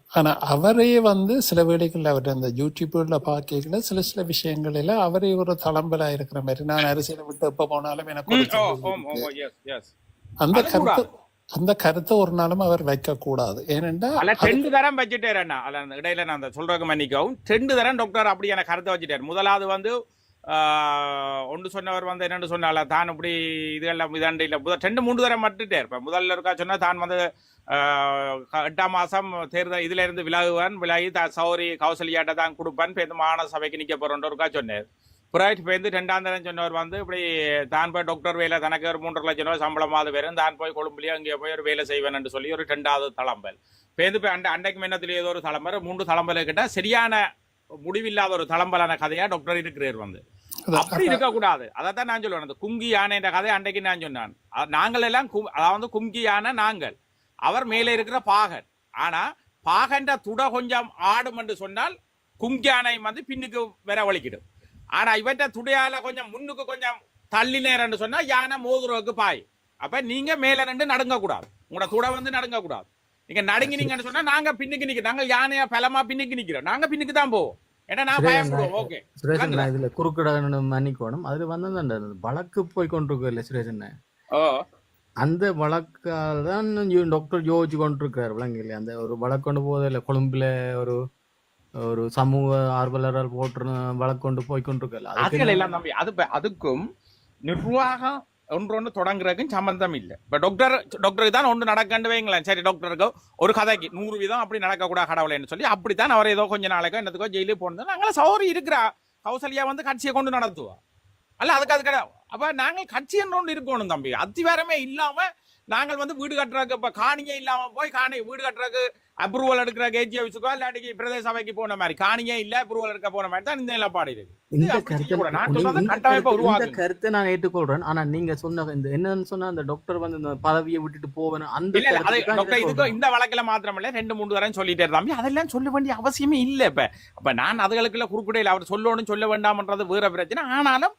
ஆனா அவரே வந்து சில வேளைகள்ல அவர் அந்த யூடியூப்ல பார்க்கல சில சில விஷயங்களில அவரே ஒரு தளம்பலா இருக்கிற மாதிரி நான் அரசியலை விட்டு எப்ப போனாலும் எனக்கு அந்த கருத்து அந்த கருத்தை ஒரு நாளும் அவர் வைக்க கூடாது ஏனென்றா அல்ல ரெண்டு தரம் வச்சுட்டாரு அண்ணா. இடையில நான் அந்த சொல்றதுக்கு மன்னிக்கவும் ரெண்டு தரம் டாக்டர் அப்படியான கருத்தை வச்சுட்டாரு. முதலாவது வந்து ஆஹ், ஒன்று சொன்னவர் வந்து என்னன்னு சொன்னால தான் இப்படி இதெல்லாம் இதாண்டு இல்லை. முதல் ரெண்டு மூன்று தரம் மட்டுட்டார் இப்போ முதல்ல இருக்கா சொன்னா தான் வந்து எட்டாம் மாசம் தேர்தல் இதுல இருந்து விலகுவான் விலகி த சௌரி கௌசல்யாட்ட தான் கொடுப்பான் இப்போ மாகாண சபைக்கு நிக்க போறோன்ற இருக்கா சொன்னார். இப்போ வந்து ரெண்டாம் தரம் சொன்னவர் வந்து இப்படி தான் போய் டாக்டர் வேலை தனக்கு ஒரு மூன்றரை லட்சம் ரூபாய் சம்பளமாவது வரும். தான் போய் கொழும்புலயோ அங்கே போய் ஒரு வேலை செய்வேன் என்று சொல்லி ஒரு ரெண்டாவது தளம்பல் பேருந்து போய் அண்டை அண்டைக்கு மின்னத்தில் ஏதோ ஒரு தளம்பல் மூன்று தளம்பல் கிட்ட சரியான முடிவில்லாத ஒரு தளம்பலான கதையா டாக்டர் இருக்கிறார் வந்து. அப்படி இருக்கக்கூடாது. அதைத்தான் நான் சொல்லுவேன். அந்த குங்கி யானை என்ற கதை அன்றைக்கு நான் சொன்னான். நாங்கள் எல்லாம் அதாவது கும்கி யானை நாங்கள். அவர் மேலே இருக்கிற பாகன். ஆனா பாகன்ற துட கொஞ்சம் ஆடும் என்று சொன்னால் கும்கி யானை வந்து பின்னுக்கு வர வலிக்கிடும் ஆனா இவற்ற துடையால கொஞ்சம் முன்னுக்கு கொஞ்சம் தள்ளி நேரம்னு சொன்னா யானை மோதுறவுக்கு பாய். அப்ப நீங்க மேல ரெண்டு நடுங்க கூடாது உங்களோட துடை வந்து நடுங்க கூடாது நீங்க நடுங்கினீங்கன்னு சொன்னா நாங்க பின்னுக்கு நிக்கிறோம். நாங்க யானையா பலமா பின்னுக்கு நிக்கிறோம். நாங்க பின்னுக்கு தான் போவோம். இதுல குறுக்கிட மன்னிக்கணும். அது வந்து அந்த வழக்கு போய் கொண்டிருக்கு இல்ல சுரேஷன் அந்த வழக்கால் தான் டாக்டர் யோசிச்சு கொண்டிருக்காரு விளங்கல அந்த ஒரு வழக்கு கொண்டு போதில்ல கொழும்புல ஒரு ஒரு சமூக ஆர்வலரால் போட்டு வழக்கு கொண்டு போய் கொண்டிருக்கல அதுகள் எல்லாம் தம்பி அது அதுக்கும் நிர்வாகம் ஒன்று ஒன்று தொடங்குறதுக்கும் சம்பந்தம் இல்லை. இப்போ டாக்டர் டாக்டருக்கு தான் ஒன்று நடக்கண்டு வைங்களேன். சரி டாக்டருக்கு ஒரு கதைக்கு நூறு வீதம் அப்படி நடக்கக்கூடாது கடவுளைன்னு சொல்லி அப்படித்தான் அவர் ஏதோ கொஞ்ச நாளைக்கோ என்னத்துக்கோ ஜெயிலுக்கு போனது நாங்களே சௌரி இருக்கிறா. கௌசல்யா வந்து கட்சியை கொண்டு நடத்துவா. அல்ல அதுக்கு அது கிடையாது அப்ப நாங்கள் கட்சி என்று ஒன்று இருக்கணும் தம்பி. அத்திவாரமே இல்லாம நாங்கள் வந்து வீடு கட்டுறதுக்கு இப்ப காணியே இல்லாம போய் காணி வீடு கட்டுறதுக்கு அப்ரூவல் எடுக்கிற கேஜி ஆஃபீஸுக்கோ இல்லாட்டிக்கு பிரதேச சபைக்கு போன மாதிரி. காணியே இல்ல அப்ரூவல் எடுக்க போன மாதிரி தான் இந்த நிலப்பாடு இருக்கு இந்த கருத்தை. நான் கருத்தை- ஏற்றுக்கொள்றேன். ஆனா நீங்க சொன்ன இந்த என்னன்னு சொன்னா அந்த டாக்டர் வந்து இந்த பதவியை விட்டுட்டு போவேன் அந்த டாக்டர் இதை இதுக்கு. இந்த வழக்குல மாத்திரம் இல்ல ரெண்டு மூணு தரம் சொல்லிட்டே தம்பி அதெல்லாம் சொல்ல வேண்டிய அவசியமே இல்ல இப்ப. அப்ப நான் அதுகளுக்குள்ள குறுக்குடையில அவர் சொல்லணும் சொல்ல வேண்டாம்ன்றது வேற பிரச்சனை. ஆனாலும்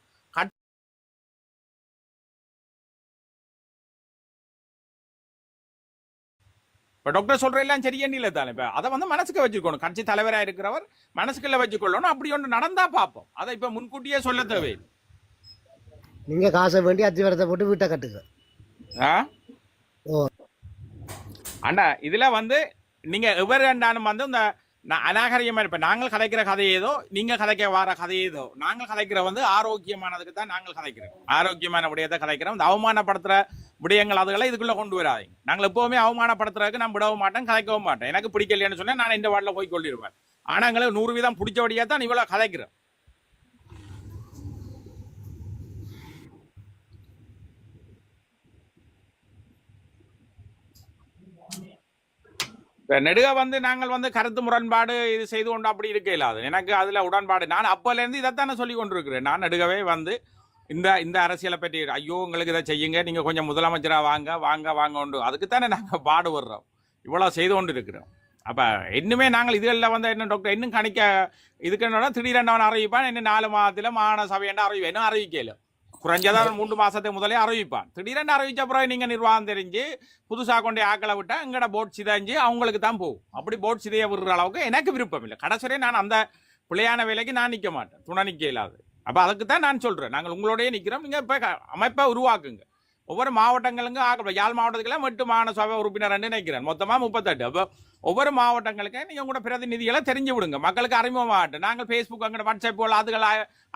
இப்ப டாக்டர் சொல்ற எல்லாம் சரியான இல்ல தானே. இப்ப அதை வந்து மனசுக்கு வச்சுக்கணும். கட்சி தலைவரா இருக்கிறவர் மனசுக்குள்ள வச்சுக்கொள்ளணும். அப்படி ஒன்று நடந்தா பார்ப்போம். அதை இப்ப முன்கூட்டியே சொல்ல தேவையில்லை நீங்க காசை வேண்டி அத்திவாரத்தை போட்டு வீட்டை கட்டுங்க. ஆ? ஓ. அண்ணா இதுல வந்து நீங்க எவர் கண்டாலும் வந்து இந்த நா- அநாகரிகமா இருப்ப நாங்கள் கதைக்கிற கதை ஏதோ நீங்க கதைக்க வார கதை ஏதோ நாங்கள் கதைக்கிற வந்து ஆரோக்கியமானதுக்கு தான் நாங்கள் கதைக்கிறோம். ஆரோக்கியமான விடயத்தை கதைக்கிறோம். இந்த அவமானப்படுத்துற விடயங்கள் அதுகளை இதுக்குள்ளே கொண்டு வராதிங்க. நாங்கள் எப்போவுமே அவமானப்படுத்துறதுக்கு நான் விடவும் மாட்டேன் கதைக்கவும் மாட்டேன். எனக்கு பிடிக்கலையான்னு சொன்னால் நான் இந்த வாட்டில் போய் கொள்ளிடுவேன் ஆனால் எங்களுக்கு நூறு வீதம் பிடிச்சபடியாக தான் இவ்வளவு கதைக்கிறேன் இப்போ நெடுக வந்து நாங்கள் வந்து கருத்து முரண்பாடு இது செய்து கொண்டு அப்படி இருக்க இல்லாது எனக்கு அதில் உடன்பாடு. நான் அப்போலேருந்து இதைத்தானே சொல்லி கொண்டிருக்கிறேன். நான் நெடுகவே வந்து இந்த இந்த அரசியலை பற்றி ஐயோ உங்களுக்கு இதை செய்யுங்க நீங்க கொஞ்சம் முதலமைச்சரா வாங்க வாங்க வாங்க உண்டு. அதுக்குத்தானே நாங்க பாடுபடுறோம் இவ்வளவு செய்து கொண்டு இருக்கிறோம் அப்ப இன்னுமே நாங்கள் இதுகளில் வந்து என்ன டாக்டர் இன்னும் கணிக்க இதுக்கு என்னன்னா திடீரென்று அவன் அறிவிப்பான் இன்னும் நாலு மாதத்துல மாகாண சபையண்ட அறிவிப்பேன். இன்னும் அறிவிக்கல. குறைஞ்சதான் மூன்று மாசத்துக்கு முதலே அறிவிப்பான். திடீரென்று அறிவிச்ச பிறகு நீங்க நிர்வாகம் தெரிஞ்சு புதுசா கொண்டு ஆக்களை விட்டா எங்கட போட் சிதைஞ்சு அவங்களுக்கு தான் போகும். அப்படி போட் சிதைய விடுற அளவுக்கு எனக்கு விருப்பம் இல்லை. கடைசியே நான் அந்த பிள்ளையான வேலைக்கு நான் நிக்க மாட்டேன். துணை நிக்க இல்லாது அப்போ அதுக்கு தான் நான் சொல்கிறேன் நாங்கள் உங்களோடய நிற்கிறோம் நீங்கள் இப்போ அமைப்பை உருவாக்குங்க. ஒவ்வொரு மாவட்டங்களுக்கும் ஆக்க யாழ் மாவட்டத்துக்கெல்லாம் எட்டு மாகாண சபை உறுப்பினர் நினைக்கிறேன் மொத்தமாக முப்பத்தெட்டு. அப்போ ஒவ்வொரு மாவட்டங்களுக்கும் நீங்கள் உங்களோட பிரதிநிதிகளை தெரிஞ்சு விடுங்க மக்களுக்கு அறிமுகமாகட்டும். நாங்கள் ஃபேஸ்புக் அங்கே வாட்ஸ்அப் போல் அதுகள்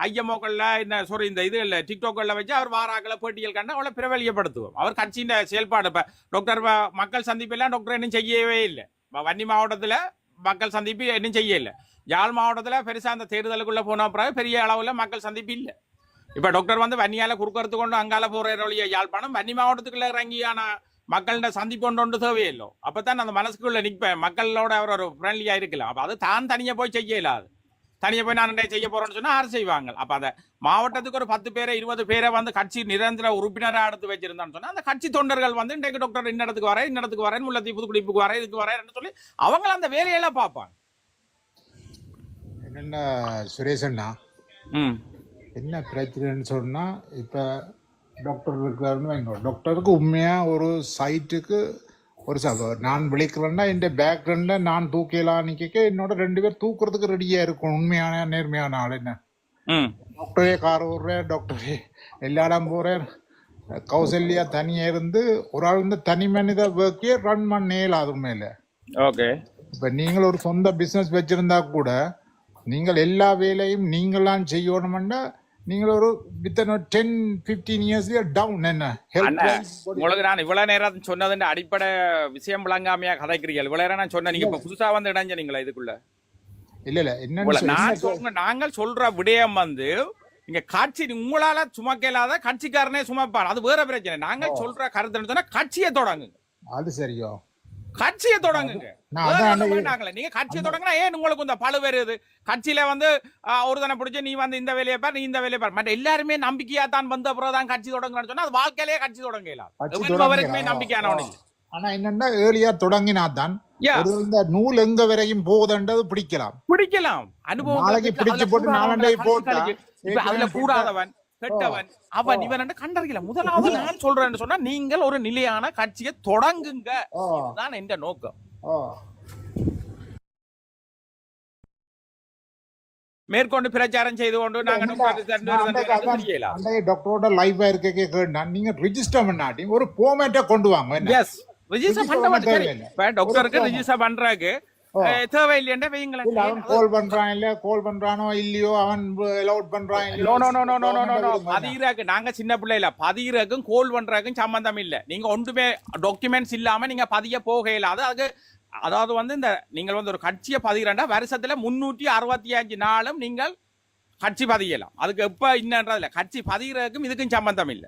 ஐஎம்ஓக்களில் இந்த சாரி இந்த இது இல்லை டிக்டாக்களில் வச்சு அவர் வாராக்களை போட்டிகள் கண்டு அவளை பிரபலியப்படுத்துவோம். அவர் கட்சியின் செயல்பாடு இப்போ டாக்டர் மக்கள் சந்திப்பெல்லாம் டாக்டர் இன்னும் செய்யவே இல்லை. வன்னி மாவட்டத்தில் மக்கள் சந்திப்பு இன்னும் செய்யலை யாழ் மாவட்டத்தில் பெருசாக அந்த தேர்தலுக்குள்ளே போன பிறகு பெரிய அளவில் மக்கள் சந்திப்பு இல்லை. இப்போ டாக்டர் வந்து வன்னியால் குறுக்கறது கொண்டு அங்கால போகிற வழிய யாழ்ப்பாணம் வன்னி மாவட்டத்துக்குள்ளே இறங்கியான மக்கள்கிட்ட சந்திப்பு கொண்டு ஒன்று தேவையில்லோ அப்பதான் அந்த மனசுக்குள்ளே நிற்பேன் மக்களோட அவர் ஒரு ஃப்ரெண்ட்லியாக இருக்கலாம். அப்போ அது தான் தனியாக போய் செய்ய இயலாது. தனியாக போய் நான் செய்ய போகிறேன்னு சொன்னால் யார் செய்வாங்க? அப்போ அதை மாவட்டத்துக்கு ஒரு பத்து பேரை இருபது பேரை வந்து கட்சி நிரந்தர உறுப்பினராக எடுத்து வச்சிருந்தான்னு சொன்னால் அந்த கட்சி தொண்டர்கள் வந்து இன்றைக்கு டாக்டர் இந்த இடத்துக்கு வரேன் இன்னடத்துக்கு வரேன் முல்லத்தி புதுக்குடிப்புக்கு வரேன் இதுக்கு வரேன்னு சொல்லி அவங்கள அந்த வேலையெல்லாம் பார்ப்பாங்க. என்னென்ன சுரேஷண்ணா ம். என்ன பிரச்சனைன்னு சொன்னால் இப்போ டாக்டர் இருக்காருன்னு வைங்க. டாக்டருக்கு உண்மையாக ஒரு சைட்டுக்கு ஒரு ச நான் விழிக்கிறேன்னா இந்த பேக்ரவுண்டில் நான் தூக்கலாம் நிற்க என்னோட ரெண்டு பேர் தூக்குறதுக்கு ரெடியாக இருக்கும் உண்மையான நேர்மையான ஆள் என்ன? டாக்டரே கார் விடுறேன் டாக்டரே எல்லா இடம் போகிறேன் கௌசல்யா தனியாக இருந்து ஒரு ஆள் வந்து தனி மனித ஒர்க்கே ரன் பண்ணே இல்லாத உண்மையில். ஓகே இப்போ நீங்கள் ஒரு சொந்த பிஸ்னஸ் வச்சிருந்தா கூட நீங்கள் எல்லா வேலையும் நீங்களாம் செய்யணும்னா நீங்கள் ஒரு வித்தின் டென் ஃபிஃப்டீன் இயர்ஸ்லயே டவுன் என்ன? உங்களுக்கு நான் இவ்வளவு நேரம் சொன்னதுன்ற அடிப்படை விஷயம் விளங்காமையா கதைக்கிறீர்கள். இவ்வளவு நேரம் நான் சொன்னேன். நீங்க இப்ப புதுசா வந்து இணைஞ்சீங்களா இதுக்குள்ள? இல்ல இல்ல. நான் என்ன சொ- சொல்ற நாங்கள் சொல்ற விடயம் வந்து இங்க காட்சி உங்களால சுமக்க இல்லாத கட்சிக்காரனே சுமப்பான் அது வேற பிரச்சனை. நாங்கள் சொல்ற கருத்து சொன்னா கட்சியை தொடங்குங்க. அது சரியோ? கட்சியை தொடங்குங்க. நீங்க கட்சியை தொடங்கினா ஏன் உங்களுக்கு இந்த பழு வருது கட்சியில வந்து ஒரு தானே பிடிச்சி நீ வந்து இந்த வேலையை பார் நீ இந்த வேலையை பார். மற்ற எல்லாருமே நம்பிக்கையா தான் வந்த அப்புறம் தான் கட்சி தொடங்குறான்னு சொன்னா அது வாழ்க்கையிலேயே கட்சி தொடங்கலாம் தொடங்கலாம். நம்பிக்கையானவன் ஆனா என்னன்னா ஏர்லியா தொடங்கினா தான் இந்த நூல் எங்க வரைக்கும் போகுதுன்றது பிடிக்கலாம். பிடிக்கலாம். அனுபவம் நாளைக்கு பிடிச்சு போட்டு கழிச்சு போட்டா, அதுல கூடாதவன் கெட்டவன் அவன் இவன் கண்டறியல? முதலாவது நான் சொல்றேன்னு சொன்னா நீங்கள் ஒரு நிலையான கட்சியை தொடங்குங்க. இதுதான் என்ற நோக்கம். மேற்கொண்டு பிரச்சாரம் செய்து கொண்டு நாங்க டாக்டரோட லைவா இருக்க கேட்டா நீங்க ரிஜிஸ்டர் பண்ணாட்டி ஒரு ஃபார்மேட்டை கொண்டு வாங்க? எஸ் ரிஜிஸ்டர் பண்ண மாட்டேன். டாக்டருக்கு ரிஜிஸ்டர் பண்றாக்கு இல்ல வைங்களேன் அவன் கால் பண்றான் இல்ல கால் பண்றானோ இல்லையோ அவன் அலௌட் பண்றான் நோ இல்லையோ no no no no no no no விடுங்க. பதிகிறாக்கு நாங்க சின்ன பிள்ளைல பதிகிறாக்கும் கோல் பண்றாக்கும் சம்பந்தம் இல்ல. நீங்க ஒன்றுமே டாக்குமெண்ட்ஸ் இல்லாம நீங்க பதிய போக இயலாது அதுக்கு அதாவது வந்து இந்த நீங்கள் வந்து ஒரு கட்சியை பதிகிறண்டா வருஷத்துல முன்னூற்றி அறுபத்தி அஞ்சு நாளும் நீங்கள் கட்சி பதியலாம். அதுக்கு எப்ப இன்னன்றதுல கட்சி பதிகிறதுக்கும் இதுக்கும் சம்பந்தம் இல்ல.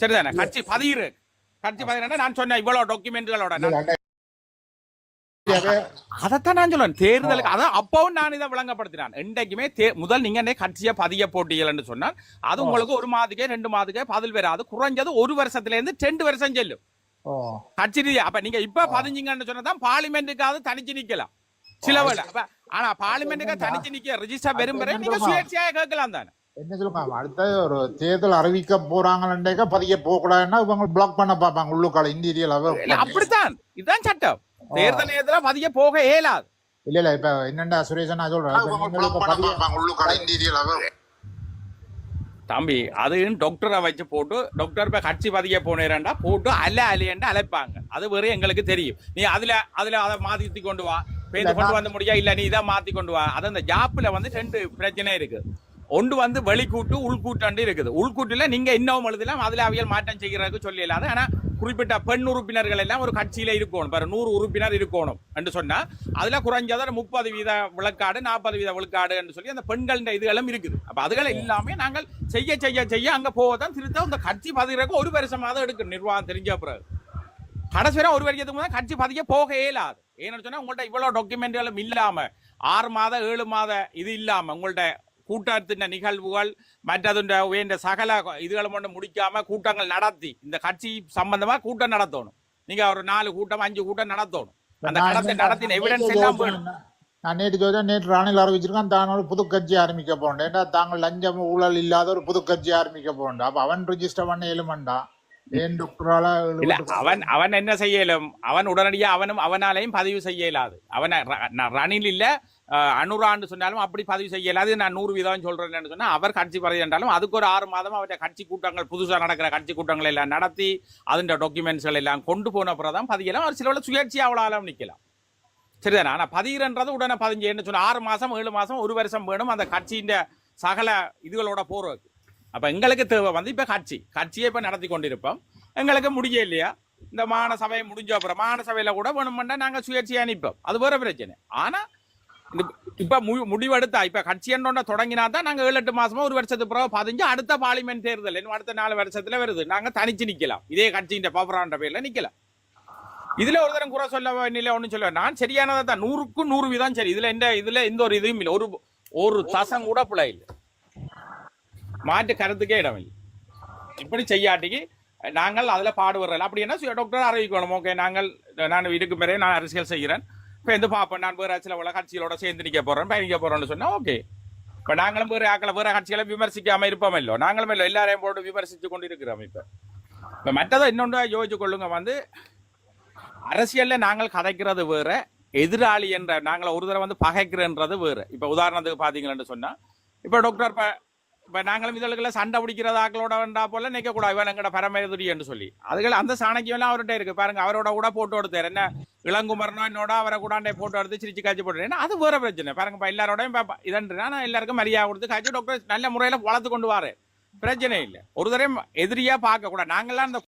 சரிதானே? கட்சி பதிகிறதுக்கு கட்சி பதிகிறண்டா நான் சொன்னேன் இவ்வளவு டாக்குமெண்ட்களோட இல்ல, அதைத்தான் நான் சொல்றேன். தேர்தலுக்கு அதான் அப்பவும் நான் இதை விளங்கப்படுத்தினான். என்றைக்குமே முதல் நீங்க என்ன கட்சியை பதிய போட்டீங்கன்னு சொன்னால் அது உங்களுக்கு ஒரு மாதத்துக்கே ரெண்டு மாதத்துக்கே பதில் வராது. குறைஞ்சது ஒரு வருஷத்துல இருந்து ரெண்டு வருஷம் செல்லும். கட்சி ரீதியா. அப்ப நீங்க இப்ப பதிஞ்சீங்கன்னு சொன்னதான் பார்லிமெண்ட்டுக்காவது தனிச்சு நிக்கலாம். சில அப்ப ஆனா பார்லிமெண்ட்டுக்கு தனிச்சு நிக்க ரிஜிஸ்டர் பெரும் பெற நீங்க சுயேட்சையா கேட்கலாம் தானே. என்ன சொல்லுங்க அடுத்த ஒரு தேர்தல் அறிவிக்க போறாங்கன்னாக்க பதிய போக கூடாதுன்னா இவங்க பிளாக் பண்ண பார்ப்பாங்க. உள்ளுக்கால இல்ல அப்படித்தான். இதுதான் சட்டம். தேர்தல் நேரத்துல பதிய போக இயலாது. இல்ல இல்ல இப்ப என்னண்டா சுரேஷன் நான் சொல்றேன் தம்பி அதுன்னு டாக்டரை வச்சு போட்டு டாக்டர் இப்ப கட்சி பதிய போனேரண்டா போட்டு அல அலையண்டு அழைப்பாங்க. அது வேற எங்களுக்கு தெரியும். நீ அதுல அதுல அதை மாத்தி கொண்டு வா. பேருந்து கொண்டு வந்து முடியா? இல்ல நீ இதை மாத்தி கொண்டு வா. அது அந்த ஜாப்ல வந்து ரெண்டு பிரச்சனை இருக்கு. ஒன்று வந்து வெளிக்கூட்டு உள்கூட்டாண்டு இருக்குது. உள்கூட்டுல நீங்க இன்னும் எழுதலாம் அதுல அவியல் மாற்றம் செய்கிறதுக்கு சொல்லலாது ஆனா குறிப்பிட்ட பெண் உறுப்பினர்கள் எல்லாம் ஒரு கட்சியில இருக்கணும். பாரு நூறு உறுப்பினர் இருக்கணும் என்று சொன்னா அதுல குறைஞ்சது முப்பது வீத விளக்காடு நாற்பது வீத விழுக்காடு என்று சொல்லி அந்த பெண்களின் இதுகளும் இருக்குது. அப்ப அதுகளை எல்லாமே நாங்கள் செய்ய செய்ய செய்ய அங்க போவதான் திருத்த அந்த கட்சி பதிகிறதுக்கு ஒரு வருஷமாவது எடுக்கும் நிர்வாகம் தெரிஞ்ச பிறகு. கடைசி ஒரு வருஷத்துக்கு முதல் கட்சி பதிய போக இயலாது ஏன்னு சொன்னா உங்கள்ட்ட இவ்வளவு டாக்குமெண்ட்களும் இல்லாம ஆறு மாத ஏழு மாத இது இல்லாம உங்கள்ட்ட கூட்டத்தின் நிகழ்வுகள் மற்றதுண்ட வேண்ட சகல இதுகளும் ஒன்று முடிக்காம கூட்டங்கள் நடத்தி இந்த கட்சி சம்பந்தமா கூட்டம் நடத்தணும். நீங்க ஒரு நாலு கூட்டம் அஞ்சு கூட்டம் நடத்தணும். அந்த கடத்தை நடத்தின எவிடன்ஸ் நேற்று எல்லாம் வேணும். நான் நேற்று ஜோதிடன் நேற்று ராணியில் ஆரம்பிச்சிருக்கான் தான் ஒரு புது கட்சி ஆரம்பிக்க போறேன் ஏன்னா தாங்கள் லஞ்சம் ஊழல் இல்லாத ஒரு புது கட்சி ஆரம்பிக்க போறேன் அப்ப அவன் ரிஜிஸ்டர் பண்ண டாக்டரால இல்ல அவன் அவன் என்ன செய்யலும்? அவன் உடனடியா அவனும் அவனாலையும் பதிவு செய்ய இயலாது அவனை ரணில் இல்ல அனுரான்னு சொன்னாலும் அப்படி பதிவு செய்ய இயலாது நான் நூறு வீதம் சொல்றேன்னு சொன்னா அவர் கட்சி பதிவு என்றாலும் அதுக்கு ஒரு ஆறு மாதம் அவருடைய கட்சி கூட்டங்கள் புதுசா நடக்கிற கட்சி கூட்டங்கள் எல்லாம் நடத்தி அதுன்ற டாக்குமெண்ட்ஸ்கள் எல்லாம் கொண்டு போன பிறதான் பதியலாம். ஒரு சில சுயேட்சையா அவ்வளோ நிக்கலாம். சரிதானே? ஆனா பதிகிறன்றது உடனே பதிஞ்சேன்னு சொன்னா ஆறு மாசம் ஏழு மாசம் ஒரு வருஷம் வேணும் அந்த கட்சியின் சகல இதுகளோட போறதுக்கு அப்ப எங்களுக்கு தேவை வந்து இப்ப கட்சி. காட்சியை இப்ப நடத்தி கொண்டிருப்போம். எங்களுக்கு முடிய இல்லையா? இந்த மாகாண சபையை முடிஞ்ச அப்புறம் மாகாண சபையில கூட வேணுமெண்டா நாங்க சுயேட்சையா நிற்போம் அது வேற பிரச்சனை. ஆனா இந்த இப்ப மு- முடிவெடுத்தா இப்ப கட்சி என்னோட தொடங்கினா தான் நாங்க ஏழு எட்டு மாசமா ஒரு வருஷத்துக்கு பிறகு பதிஞ்சு அடுத்த பார்லிமெண்ட் தேர்தல் இன்னும் அடுத்த நாலு வருஷத்துல வருது. நாங்க தனிச்சு நிக்கலாம். இதே கட்சியின் பவரான்ற பேர்ல நிக்கலாம். இதுல ஒரு தரம் குறை சொல்ல வேண்டிய ஒன்றும் சொல்ல நான் சரியானதான் தான். நூறுக்கும் நூறு வீதம் சரி. இதுல எந்த இதுல எந்த ஒரு இதுவும் இல்லை. ஒரு ஒரு தசம் கூட பிள்ளை இல்லை. மாற்று கருத்துக்கே இடமில்லை. இப்படி செய்யாட்டிக்கு நாங்கள் அதில் பாடுபடுறோம். அப்படின்னா டாக்டர் அறிவிக்கணும். ஓகே நாங்கள் நான் இதுக்கு மேலே நான் அரசியல் செய்கிறேன். இப்போ எந்த பார்ப்பேன் நான் வேறு சில உலக கட்சிகளோட சேர்ந்து நிற்க போகிறேன் பயணிக்க போகிறோன்னு சொன்னால் ஓகே இப்போ நாங்களும் வேறு ஆக்களை வேறு கட்சிகளை விமர்சிக்காமல் இருப்போம் இல்லை நாங்களும் இல்லை எல்லாரையும் போட்டு விமர்சித்து கொண்டு இருக்கிறோம் இப்போ. இப்போ மற்றதை இன்னொன்று யோசிச்சு கொள்ளுங்க. வந்து அரசியலில் நாங்கள் கதைக்கிறது வேறு எதிராளி என்ற நாங்கள் ஒரு தடவை வந்து பகைக்கிறன்றது வேறு. இப்போ உதாரணத்துக்கு பாத்தீங்கன்னு சொன்னால் இப்போ டாக்டர் இப்போ நாங்களும் இதழ்களை சண்டை பிடிக்கிறதாக்களோட வேண்டா போல நிற்கக்கூடாது இவன் எங்கட பரமேதுரி என்று சொல்லி. அதுகள் அந்த சாணக்கியம் எல்லாம் அவர்கிட்ட இருக்கு. பாருங்க அவரோட கூட போட்டோ எடுத்தார். என்ன இளங்குமரனோ என்னோட அவரை கூடாண்டே போட்டோ எடுத்து சிரிச்சு காய்ச்சி போட்டு ஏன்னா அது வேற பிரச்சனை. பாருங்க இப்போ எல்லாரோடையும் இதன்றா நான் எல்லாருக்கும் மரியாதை கொடுத்து காய்ச்சி டாக்டர் நல்ல முறையில் வளர்த்து கொண்டு வாரு. பிரச்சனை இல்லை. ஒரு தடவை எதிரியா பார்க்க கூடாது நாங்கெல்லாம் அந்த